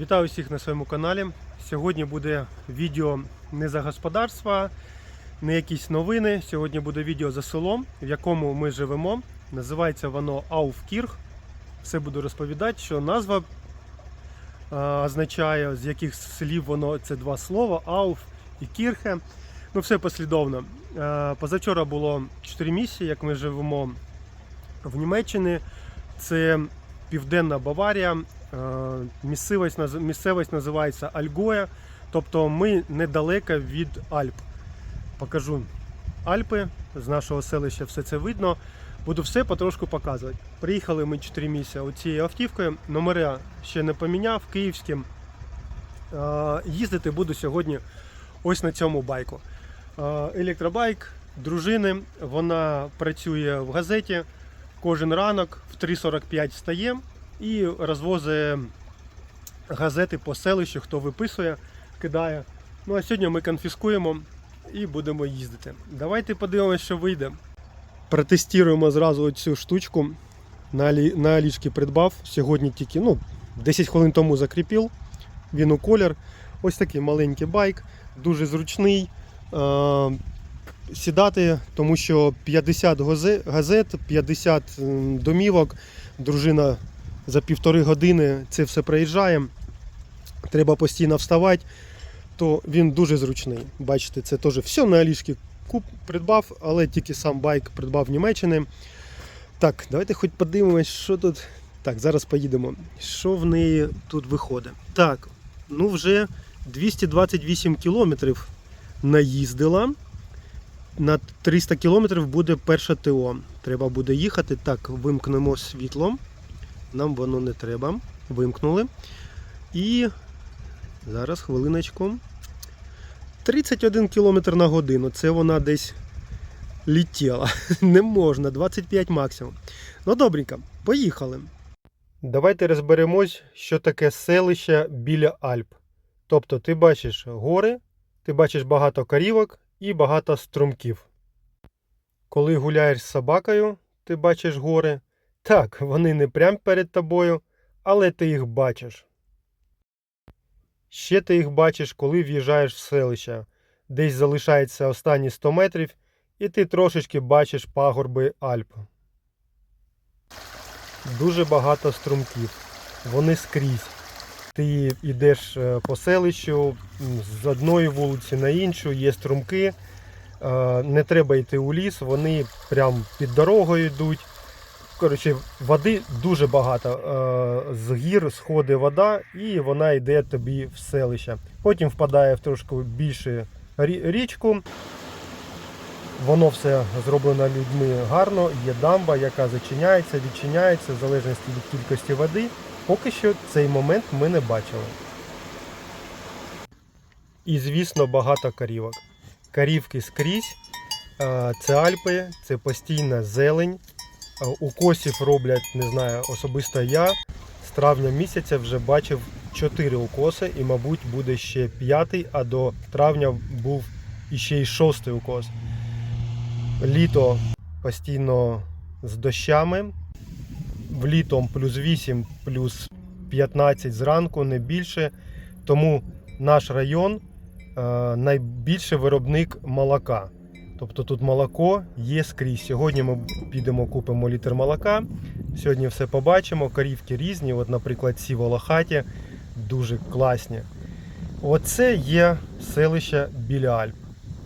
Вітаю всіх на своєму каналі. Сьогодні буде відео не за господарства, не якісь новини. Сьогодні буде відео за селом, в якому ми живемо. Називається воно Ауфкірх. Все буду розповідати, що назва е, означає, з яких слів воно це два слова Ауф і Кірхе. Ну, все послідовно. Е, позавчора було 4 місяці, як ми живемо в Німеччині. Це Південна Баварія. Е, Місцевість, місцевість називається Альгоя, тобто ми недалеко від Альп. Покажу Альпи з нашого селища, все це видно. Буду все потрошку показувати. Приїхали ми 4 місяці оцією автівкою. Номера ще не поміняв київським. Е, Їздити буду сьогодні ось на цьому байку. Е, Електробайк дружини. Вона працює в газеті. Кожен ранок в 3.45 встає і розвозить газети по селищу, хто виписує, кидає. Ну а сьогодні ми конфіскуємо і будемо їздити. Давайте подивимося, що вийде. Протестуємо зразу цю штучку. На, Алічки придбав. Сьогодні тільки ну, 10 хвилин тому закріпив. Він у колір. Ось такий маленький байк, дуже зручний. Сідати, тому що 50 газет, 50 домівок. Дружина за півтори години це все проїжджає. Треба постійно вставати, то він дуже зручний. Бачите, це теж все на Алішки куп придбав, але тільки сам байк придбав в Німеччині. Так, давайте хоч подивимось, що тут. Так, зараз поїдемо. Що в неї тут виходить? Так, ну вже 228 кілометрів наїздила. На 300 кілометрів буде перше ТО. Треба буде їхати. Так, вимкнемо світло. Нам воно не треба. Вимкнули. І зараз хвилиночку. 31 км на годину. Це вона десь літіла. Не можна, 25 максимум. Ну, добренько, поїхали. Давайте розберемось, що таке селище біля Альп. Тобто, ти бачиш гори, ти бачиш багато корівок і багато струмків. Коли гуляєш з собакою, ти бачиш гори. Так, вони не прямо перед тобою, але ти їх бачиш. Ще ти їх бачиш, коли в'їжджаєш в селище. Десь залишається останні 100 метрів, і ти трошечки бачиш пагорби Альп. Дуже багато струмків. Вони скрізь. Ти йдеш е, по селищу з одної вулиці на іншу, є струмки. Е, Не треба йти у ліс, вони прямо під дорогою йдуть. Коротше, води дуже багато. Е, З гір сходить вода і вона йде тобі в селище. Потім впадає в трошки більше річку. Воно все зроблено людьми гарно. Є дамба, яка зачиняється, відчиняється в залежності від кількості води. Поки що цей момент ми не бачили. І, звісно, багато корівок. Корівки скрізь. Е, Це Альпи, це постійна зелень. Е, Укосів роблять, не знаю, особисто я. З травня місяця вже бачив 4 укоси і, мабуть, буде ще п'ятий, а до травня був іще й шостий укос. Літо постійно з дощами. Влітом плюс 8, плюс 15 зранку, не більше. Тому наш район е, найбільший виробник молока. Тобто тут молоко є скрізь. Сьогодні ми підемо купимо літр молока. Сьогодні все побачимо. Корівки різні. От, наприклад, ці волохаті дуже класні. Оце є селище біля Альп.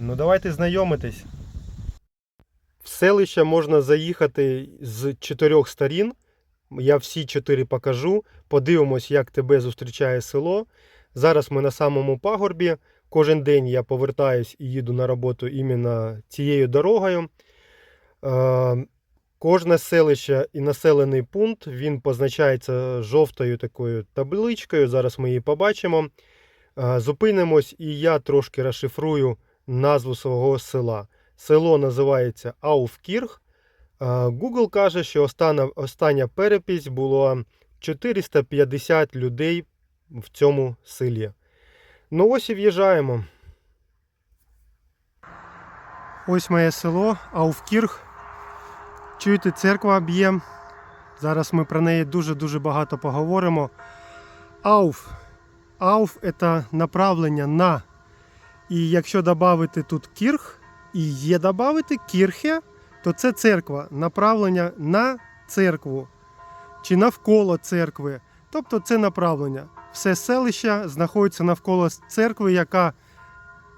Ну давайте знайомитись. В селище можна заїхати з чотирьох сторін. Я всі чотири покажу. Подивимось, як тебе зустрічає село. Зараз ми на самому пагорбі. Кожен день я повертаюсь і їду на роботу іменно цією дорогою. Е, Кожне селище і населений пункт він позначається жовтою такою табличкою. Зараз ми її побачимо. Е, Зупинимось, і я трошки розшифрую назву свого села. Село називається Ауфкірх. Е, Google каже, що остання, остання перепись було 450 людей в цьому селі. Ну ось і в'їжджаємо. Ось моє село Ауфкірх. Чуєте, церква б'є. Зараз ми про неї дуже-дуже багато поговоримо. Ауф Ауф це направлення на. І якщо додати тут кірх і є додати кірхе, то це церква, направлення на церкву чи навколо церкви. Тобто це направлення. Все селище знаходиться навколо церкви, яка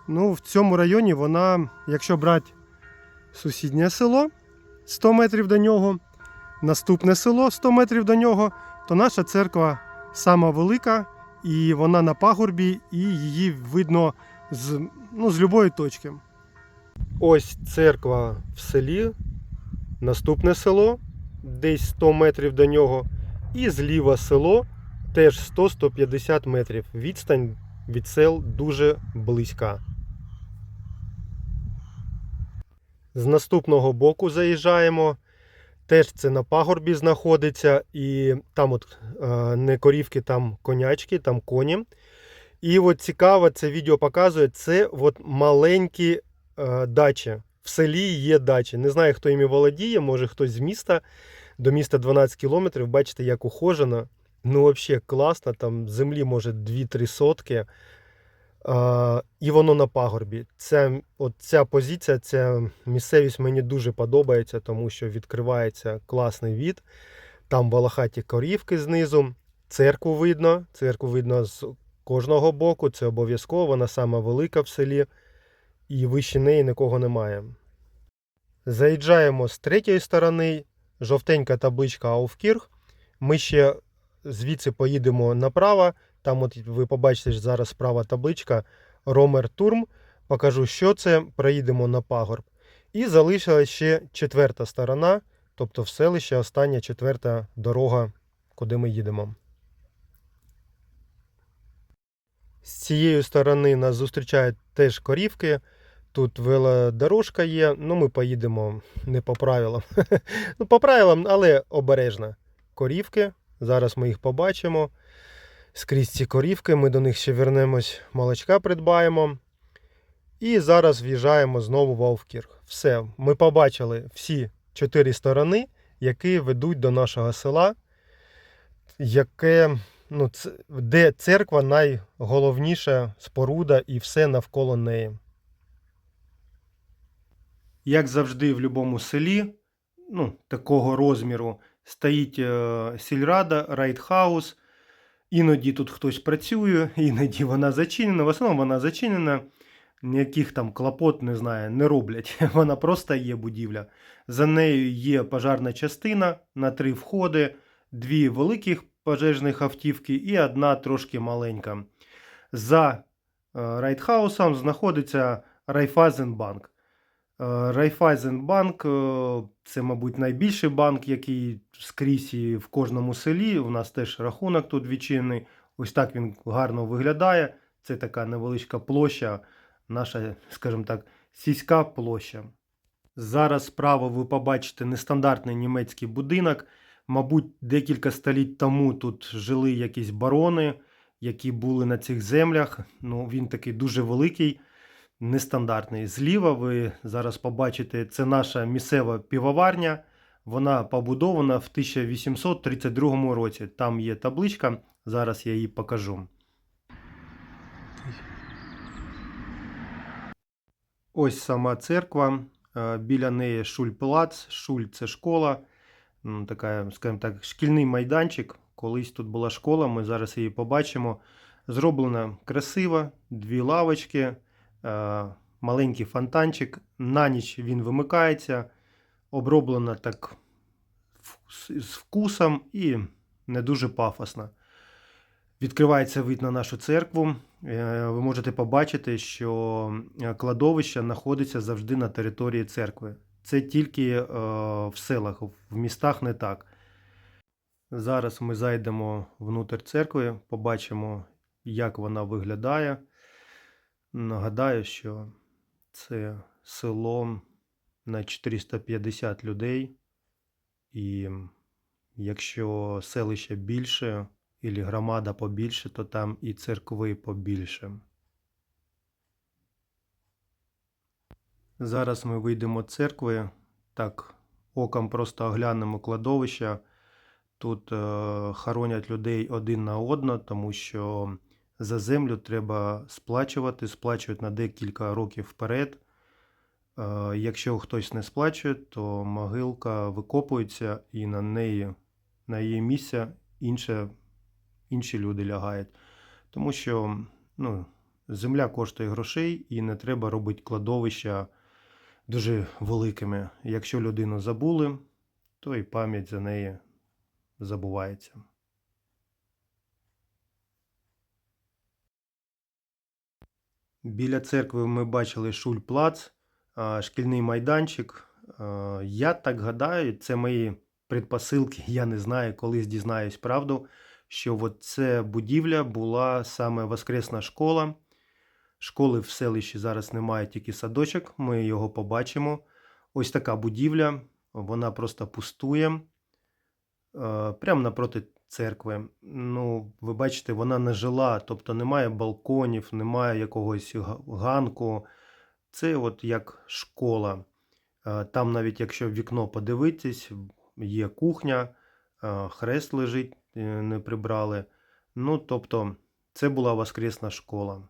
ну, в цьому районі вона, якщо брати сусіднє село 100 метрів до нього, наступне село 100 метрів до нього, то наша церква сама велика, і вона на пагорбі, і її видно з, ну, з любої точки. Ось церква в селі, наступне село, десь 100 метрів до нього, і зліва село теж 100-150 метрів. Відстань від сел дуже близька. З наступного боку заїжджаємо. Теж це на пагорбі знаходиться, і там от е, не корівки, там конячки, там коні. І от цікаво, це відео показує, це от маленькі е, дачі. В селі є дачі. Не знаю, хто іми володіє, може хтось з міста. До міста 12 кілометрів. Бачите, як ухожено. Ну, взагалі класно, там землі може 2-3 сотки. А, і воно на пагорбі. Це, от ця позиція, ця місцевість мені дуже подобається, тому що відкривається класний від. Там балахаті корівки знизу, церкву видно. Церкву видно з кожного боку, це обов'язково, вона сама велика в селі, і вище неї нікого немає. Заїжджаємо з третьої сторони, жовтенька табличка Ауфкірх. Ми ще звідси поїдемо направо. Там, от ви побачите зараз справа табличка Ромер Турм. Покажу, що це. Проїдемо на пагорб. І залишилась ще четверта сторона, тобто в селище остання четверта дорога, куди ми їдемо. З цієї сторони нас зустрічають теж корівки. Тут велодорожка є, ну ми поїдемо не по правилам. ну, по правилам, але обережно. Корівки. Зараз ми їх побачимо. Скрізь ці корівки, ми до них ще вернемось, молочка придбаємо. І зараз в'їжджаємо знову в Ауфкірх. Все, ми побачили всі чотири сторони, які ведуть до нашого села, яке, ну, де церква найголовніша споруда і все навколо неї. Як завжди, в будь-якому селі, ну, такого розміру, стоїть е, сільрада, райтхаус. Іноді тут хтось працює, іноді вона зачинена. В основному вона зачинена. Ніяких там клопот не знаю, не роблять. Вона просто є будівля. За нею є пожарна частина на три входи, дві великих пожежних автівки і одна трошки маленька. За е, райтхаусом знаходиться Райфайзенбанк. Е, Райфайзенбанк е, це, мабуть, найбільший банк, який скрізь і в кожному селі. У нас теж рахунок тут відчинений. Ось так він гарно виглядає. Це така невеличка площа, наша, скажімо так, сільська площа. Зараз справа ви побачите нестандартний німецький будинок. Мабуть, декілька століть тому тут жили якісь барони, які були на цих землях. Ну, він такий дуже великий нестандартний. Зліва ви зараз побачите, це наша місцева півоварня. Вона побудована в 1832 році. Там є табличка, зараз я її покажу. Ось сама церква. е, Біля неї Шульплац. Шуль це школа. Така, скажімо так, шкільний майданчик. Колись тут була школа, ми зараз її побачимо. Зроблена красиво, дві лавочки, маленький фонтанчик. На ніч він вимикається. Оброблено так з вкусом і не дуже пафосно. Відкривається вид на нашу церкву. Е, Ви можете побачити, що е, кладовище знаходиться завжди на території церкви. Це тільки е, в селах, в містах не так. Зараз ми зайдемо внутрь церкви, побачимо, як вона виглядає. Нагадаю, що це село на 450 людей. І якщо селище більше, і громада побільше, то там і церкви побільше. Зараз ми вийдемо з церкви, так оком просто оглянемо кладовище. Тут е, хоронять людей один на одно, тому що за землю треба сплачувати, сплачують на декілька років вперед. Е, Якщо хтось не сплачує, то могилка викопується і на неї, на її місце інше, інші люди лягають. Тому що ну, земля коштує грошей і не треба робити кладовища дуже великими. Якщо людину забули, то і пам'ять за неї забувається. Біля церкви ми бачили шульплац, шкільний майданчик. Я так гадаю, це мої предпосилки. Я не знаю, колись дізнаюсь правду, що ця будівля була саме воскресна школа. Школи в селищі зараз немає, тільки садочок. Ми його побачимо. Ось така будівля, вона просто пустує. Прямо напроти церкви. Ну, ви бачите, вона не жила, тобто немає балконів, немає якогось ганку. Це от як школа. Е, Там навіть якщо в вікно подивитись, є кухня, е, хрест лежить, е, не прибрали. Ну, тобто, це була воскресна школа.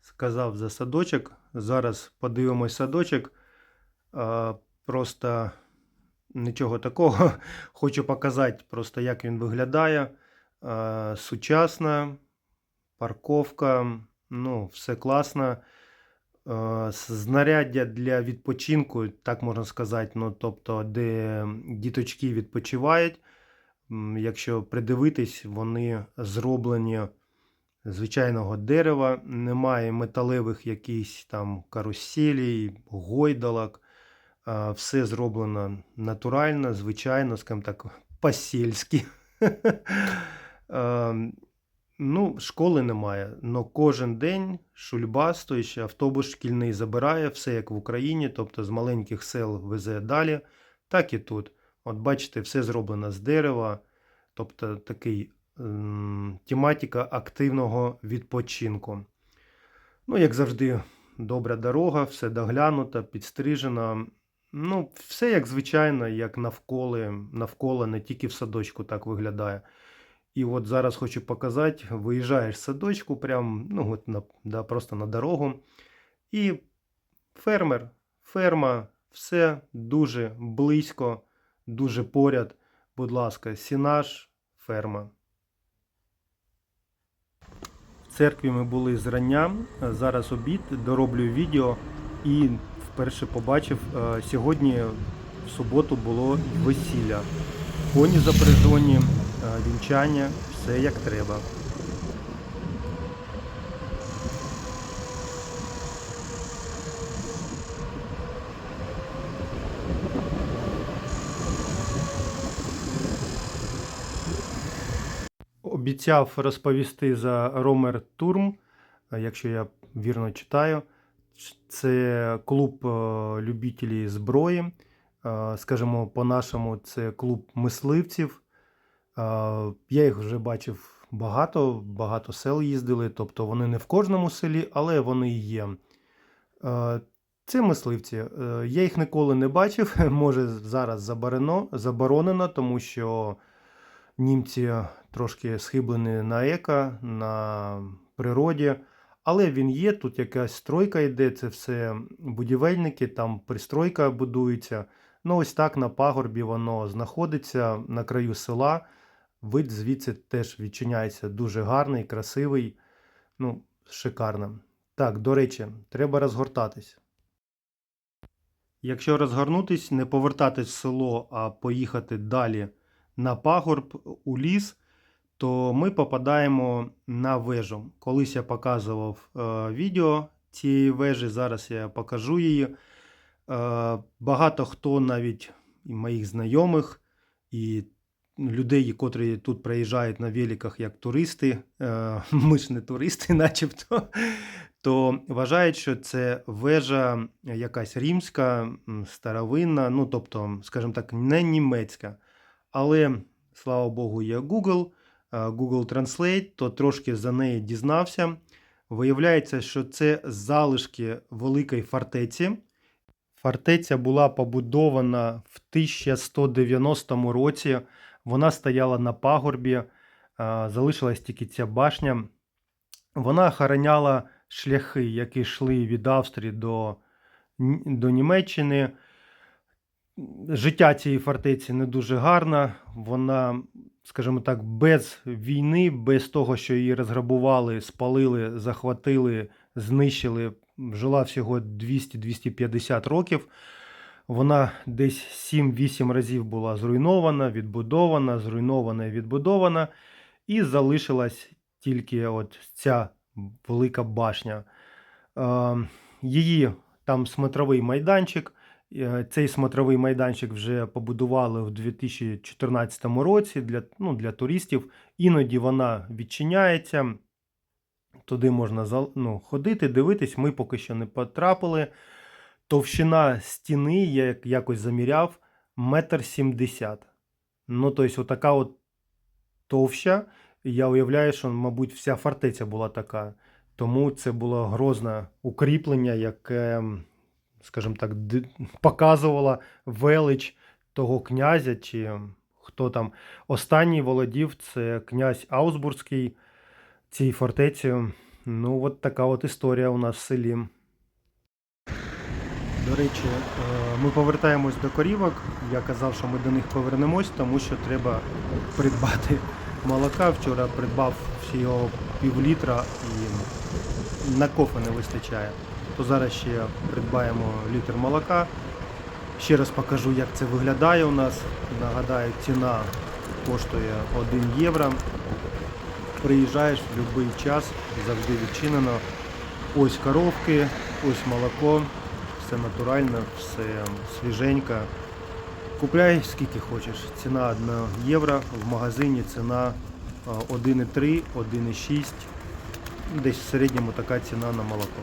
Сказав за садочок. Зараз подивимось садочок. Просто нічого такого. Хочу показати, просто як він виглядає. Сучасна парковка, ну, все класно. Е, Знаряддя для відпочинку, так можна сказати, ну, тобто, де діточки відпочивають. Якщо придивитись, вони зроблені звичайного дерева, немає металевих якихось там каруселей, гойдалок. Все зроблено натурально, звичайно, скажімо так, по-сільськи. Ну, школи немає, але кожен день шульбастуючи, автобус шкільний забирає, все як в Україні, тобто з маленьких сел везе далі, так і тут. От бачите, все зроблено з дерева, тобто такий ем, тематика активного відпочинку. Ну, як завжди, добра дорога, все доглянуто, підстрижено. Ну, все як звичайно, як навколо, навколо, не тільки в садочку так виглядає. І от зараз хочу показати, виїжджаєш з садочку, прям, ну, от на, да, просто на дорогу. І фермер, ферма, все дуже близько, дуже поряд. Будь ласка, сінаж, ферма. В церкві ми були зрання, зараз обід, дороблю відео і вперше побачив, е, сьогодні в суботу було весілля. Коні запряжені, е, вінчання, все як треба. Обіцяв розповісти за Ромер Турм, е, якщо я вірно читаю. Це клуб е, любителів зброї. Е, Скажімо, по-нашому, це клуб мисливців. Е, Я їх вже бачив багато, багато сел їздили, тобто вони не в кожному селі, але вони є. Це мисливці. Я їх ніколи не бачив. Може, зараз заборонено, заборонено, тому що німці трошки схиблені на еко, на природі. Але він є, тут якась стройка йде, це все будівельники, там пристройка будується. Ну, ось так на пагорбі воно знаходиться на краю села. Вид звідси теж відчиняється дуже гарний, красивий, ну, шикарно. Так, до речі, треба розгортатись. Якщо розгорнутись, не повертатись в село, а поїхати далі на пагорб у ліс, то ми попадаємо на вежу. Колись я показував е, відео цієї вежі, зараз я покажу її. Е, багато хто навіть і моїх знайомих, і людей, котрі тут приїжджають на великах як туристи, е, ми ж не туристи, начебто, то вважають, що це вежа якась римська, старовинна, ну тобто, скажімо так, не німецька. Але, слава Богу, є Google, Google Translate, то трошки за неї дізнався. Виявляється, що це залишки великої фортеці. Фортеця була побудована в 1190 році. Вона стояла на пагорбі, е, залишилась тільки ця башня. Вона охороняла шляхи, які йшли від Австрії до, до Німеччини. Життя цієї фортеці не дуже гарне. Вона, скажімо так, без війни, без того, що її розграбували, спалили, захватили, знищили, жила всього 200-250 років. Вона десь 7-8 разів була зруйнована, відбудована, зруйнована і відбудована. І залишилась тільки от ця велика башня. Е, Її там смотровий майданчик. Е, Цей смотровий майданчик вже побудували в 2014 році для, ну, для туристів. Іноді вона відчиняється. Туди можна ну, ходити, дивитись. Ми поки що не потрапили. Товщина стіни, я якось заміряв, метр сімдесят. Ну, тобто, отака от товща. Я уявляю, що, мабуть, вся фортеця була така. Тому це було грозне укріплення, яке, скажімо так, показувало велич того князя, чи хто там. Останній володів це князь Аусбурзький цією фортецею. Ну, от така от історія у нас в селі. До речі, е, ми повертаємось до корівок. Я казав, що ми до них повернемось, тому що треба придбати молока. Вчора придбав всього пів літра і на кофе не вистачає. То зараз ще придбаємо літр молока. Ще раз покажу, як це виглядає у нас. Нагадаю, ціна коштує 1 євро. Приїжджаєш в будь-який час, завжди відчинено. Ось коровки, ось молоко, все натурально, все свіженько. Купляй скільки хочеш. Ціна 1 євро, в магазині ціна 1,3, 1,6. Десь в середньому така ціна на молоко.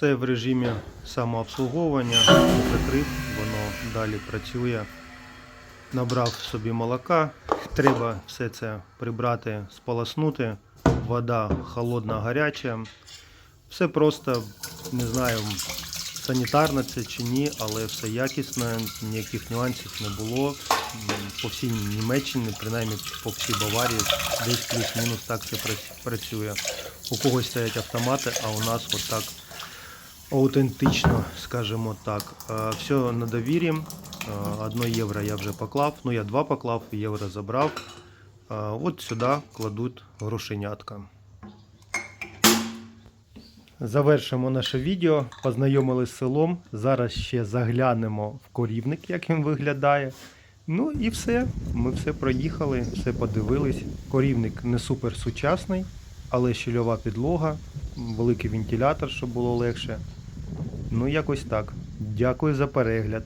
Все в режимі самообслуговування, прикрив, воно далі працює. Набрав собі молока. Треба все це прибрати, сполоснути. Вода холодна, гаряча. Все просто, не знаю, санітарно це чи ні, але все якісно, ніяких нюансів не було. По всій Німеччині, принаймні по всій Баварії, десь плюс-мінус так це працює. У когось стоять автомати, а у нас отак аутентично, скажімо так. Е, Все на довірі. Е, Одно євро я вже поклав. Ну я два поклав, євро забрав. Е, От сюди кладуть грошенятка. Завершимо наше відео. Познайомились з селом. Зараз ще заглянемо в корівник, як він виглядає. Ну і все. Ми все проїхали, все подивились. Корівник не супер сучасний, але щільова підлога, великий вентилятор, щоб було легше. Ну, якось так. Дякую за перегляд.